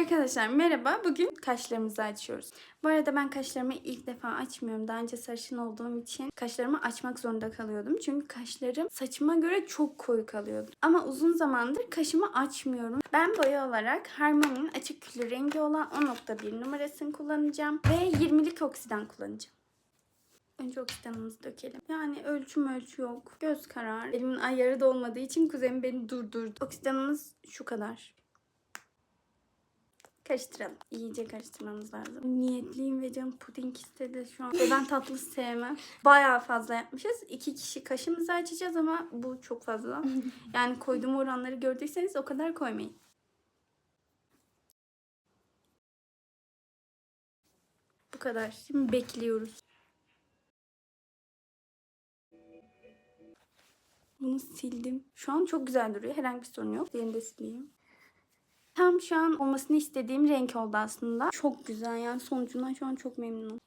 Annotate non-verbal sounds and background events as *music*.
Arkadaşlar merhaba. Bugün kaşlarımızı açıyoruz. Bu arada ben kaşlarımı ilk defa açmıyorum. Daha önce sarışın olduğum için kaşlarımı açmak zorunda kalıyordum. Çünkü kaşlarım saçıma göre çok koyu kalıyordu. Ama uzun zamandır kaşımı açmıyorum. Ben boya olarak Harmony'nin açık küllü rengi olan 10.1 numarasını kullanacağım. Ve 20'lik oksidan kullanacağım. Önce oksidanımızı dökelim. Yani ölçüm ölçü yok. Göz karar. Elimin ayarı da olmadığı için kuzenim beni durdurdu. Oksidanımız şu kadar. Karıştıralım. İyice karıştırmamız lazım. Niyetliyim ve canım puding istedi şu an. Ve ben tatlı sevmem. Bayağı fazla yapmışız. İki kişi kaşımızı açacağız ama bu çok fazla. *laughs* Yani koyduğum oranları gördüyseniz o kadar koymayın. Bu kadar. Şimdi bekliyoruz. Bunu sildim. Şu an çok güzel duruyor. Herhangi bir sorun yok. Diğerini de sileyim. Tam şu an olmasını istediğim renk oldu aslında. Çok güzel yani sonucundan şu an çok memnunum.